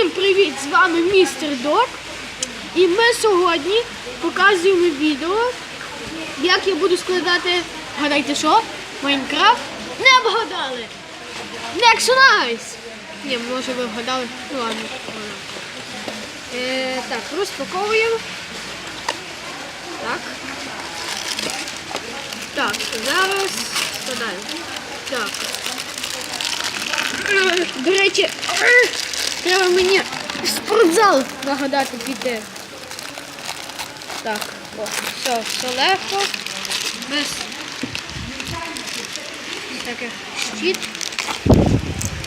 Всім привіт! З вами містер Док. І ми сьогодні показуємо відео, як я буду складати, гадайте що? Майнкрафт. Не вгадали! Next Nice! Ні, може ви вгадали. Ну ладно. Е, так, розпаковуємо. Так. Так, зараз складаємо. Так. Е, До речі, треба мені спортзал нагадати піти. Так, о, все, все легко. Без таких щит.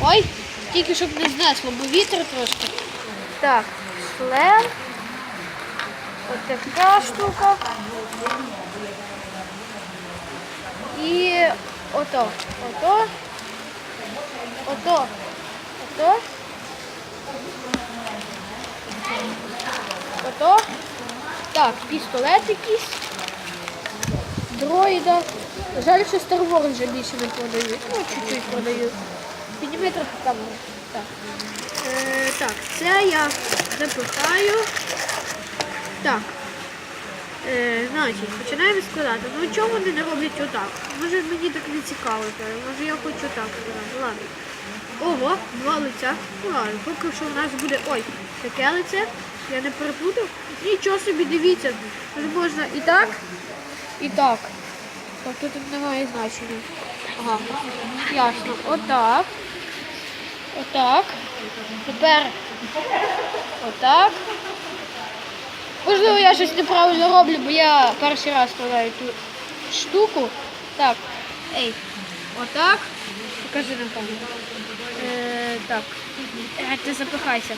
Ой, тільки щоб не знесло, бо вітер трошки. Так, шлем. Ось така штука. І ото, ото. Ото. Ото. Ото. Так, пістолет якийсь. Дроїда. Жаль, що Star Wars вже більше не продають. Ну, чуть-чуть продають. Підніми трохи камеру. Так. Е, так, це я запихаю. Так. Е, значить, починаємо складати. Ну чому вони не роблять отак? Може мені так не цікаво, може я хочу так. Ладно. Ого, два лиця. Ладно, поки що у нас буде. Ой, таке лице. Я не переплутав. Нічого собі, дивіться. Тут можна і так, і так. Тобто тут немає значення. Ага, ясно. Отак. Отак. Тепер отак. Можливо, я щось неправильно роблю, бо я перший раз складаю ту штуку. Так. Ей. Отак. Покажи нам там. Е, так. Е, ти запихайся.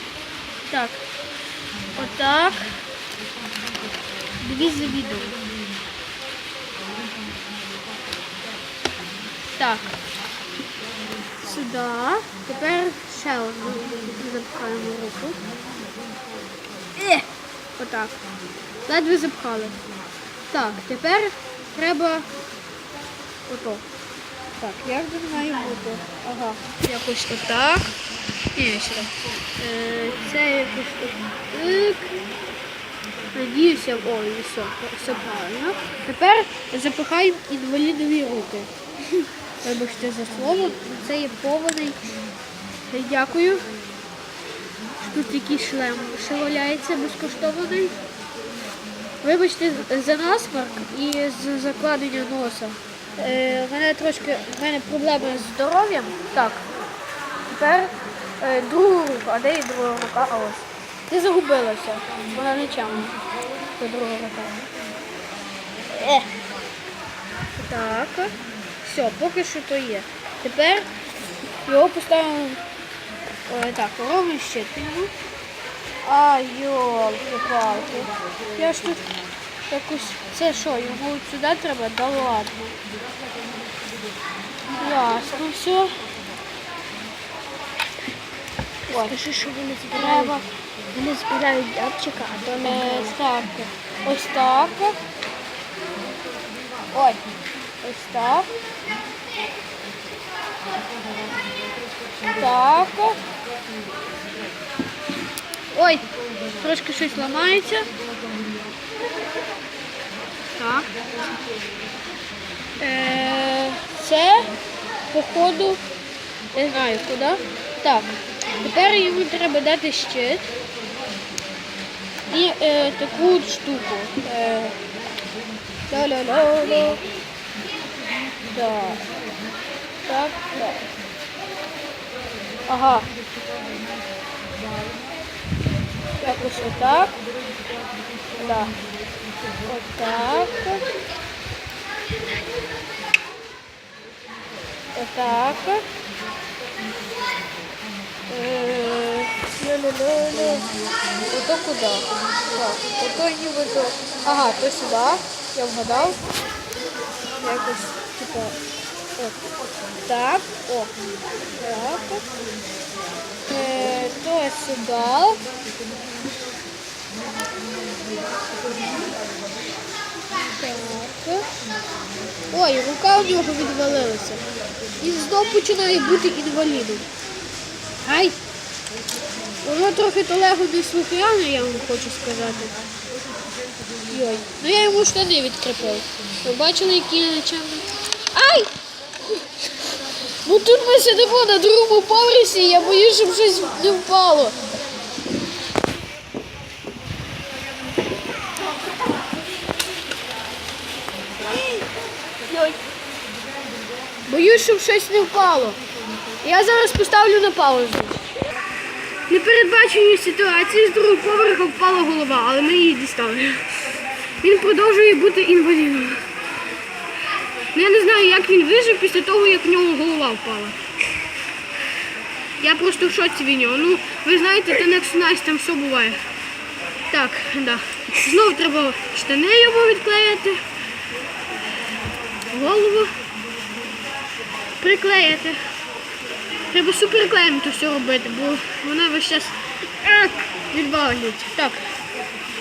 Так. Отак. Дивись за відео. Так. Сюди. Тепер ще одну запихаємо руку. Е! Отак. Ледве запхали. Так, тепер треба ото. Так, як тут має бути? Ага, якось отак. Ні, сюди. Е, це якось так. Надіюся, ой, все, все правильно. Тепер запихаємо інвалідові руки. Вибачте за слово, це є повний. Дякую. Тут якийсь шлем ще валяється безкоштовний. Вибачте за насморк і з закладення носа. Е, в мене трошки в мене проблеми з здоров'ям. Так. Тепер е, другу руку. А де є друга рука? А ось. Ти загубилася. Вона чемна. Це друга рука. Е. Так. Все, поки що то є. Тепер його поставимо Ой, так, ровно щитину. А, йолки-палки. Я ж тут якось... Це що, йому от сюди треба? Да ладно. Ясно, все. Ой, Скажи, що вони збирають, треба. вони збирають дябчика, а то не Е, так, ось так. Ой, ось так. Так. Ой, трошки щось ламається. Так. Е, це, походу, не знаю куди. Так. Тепер йому треба дати щит. І е, таку штуку. Е, ла-ла-ла-ла. Так. Так, так. Ага. Якось отак. Да. Отак. Отак. Е, ля-ля-ля-ля. Ото куди? Так, ото ніби то. Ага, то сюди. Я вгадав. Якось, типа, от. Так, о. Так. Е, то сюди. Так. Ой, рука у нього відвалилася. Він знов починає бути інвалідом. Ай! Воно трохи то десь слухняне, я вам хочу сказати. Йой. Ну я йому штани відкріпив. Ви бачили, які я? Ай! Ну тут ми сидимо на другому поверсі, я боюсь, щоб щось не впало. Йой. Боюсь, щоб щось не впало. Я зараз поставлю на паузу. Непередбачені ситуації з другого поверха впала голова, але ми її дістали. Він продовжує бути інвалідом. Ну, Я не знаю, як він вижив після того, як в нього голова впала. Я просто в шоці від нього. Ну, ви знаєте, це не Nice, там все буває. Так, да. Знову треба штани йому відклеїти. Голову приклеїти. Треба суперклеєм то все робити, бо вона весь час е, відвалюється. Так.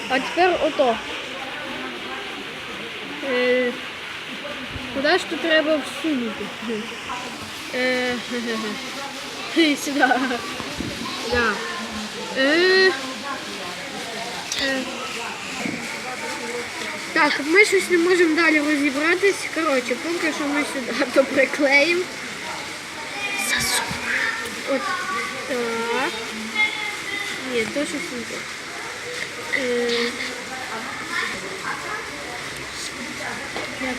А тепер ото. Е, куди ж тут треба всунути? Е. Сюди. Да. Е. Так, ми щось не можемо далі розібратись. Коротше, поки що ми сюди то приклеїмо. От так. Ні, то щось не так. Е, Як?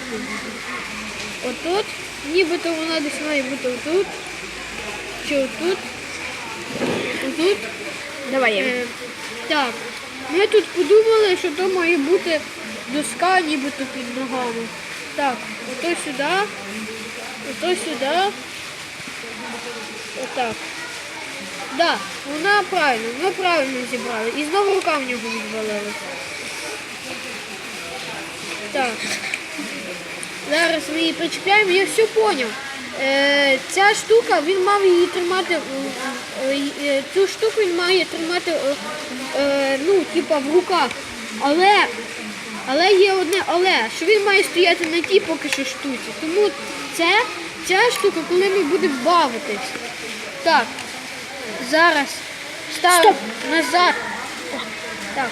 Отут, нібито вона десь має бути отут. Чи отут. Отут. Давай я. Е, так, ми тут подумали, що то має бути доска нібито під ногами. Так, ото сюди, ото сюди. Отак. Да, вона правильно, ми правильно зібрали. І знову рука в нього відвалилася. Так. Зараз ми її причепляємо, я все поняв. Е, ця штука, він мав її тримати, е, е, цю штуку він має тримати, е, е, ну, типа в руках. Але, але є одне але, що він має стояти на тій поки що штуці. Тому це, ця штука, коли ми будемо бавитись. Так, зараз ставимо назад. Так,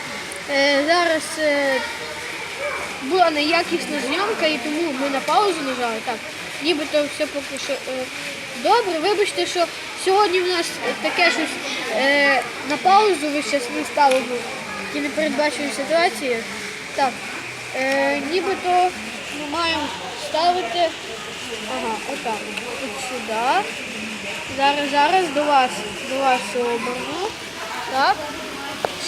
е, зараз е, була неякісна зйомка, і тому ми на паузу нажали. Так, нібито все поки що е, добре. Вибачте, що сьогодні в нас таке щось е, на паузу ви зараз не ставимо ті непередбачені ситуації. Так, е, нібито ми маємо ставити ага, отак. От сюди. Зараз, зараз до вас, до вас оберну. Так.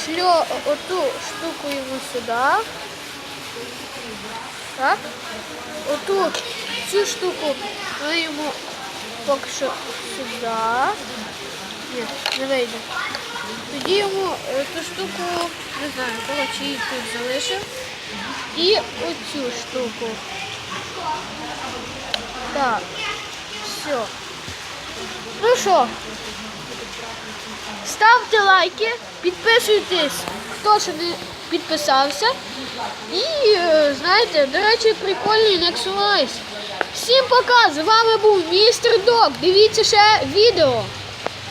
Шлю оту штуку йому сюди. Так. Оту цю штуку ми йому поки що сюди. Ні, не вийде. Тоді йому е, ту штуку, не знаю, коротше, її тут залишив. І оцю штуку. Так. Все. Ну що, ставте лайки, підписуйтесь, хто ще не підписався. І е, знаєте, до речі, прикольний Nexus. Всім пока! З вами був містер Док. Дивіться ще відео.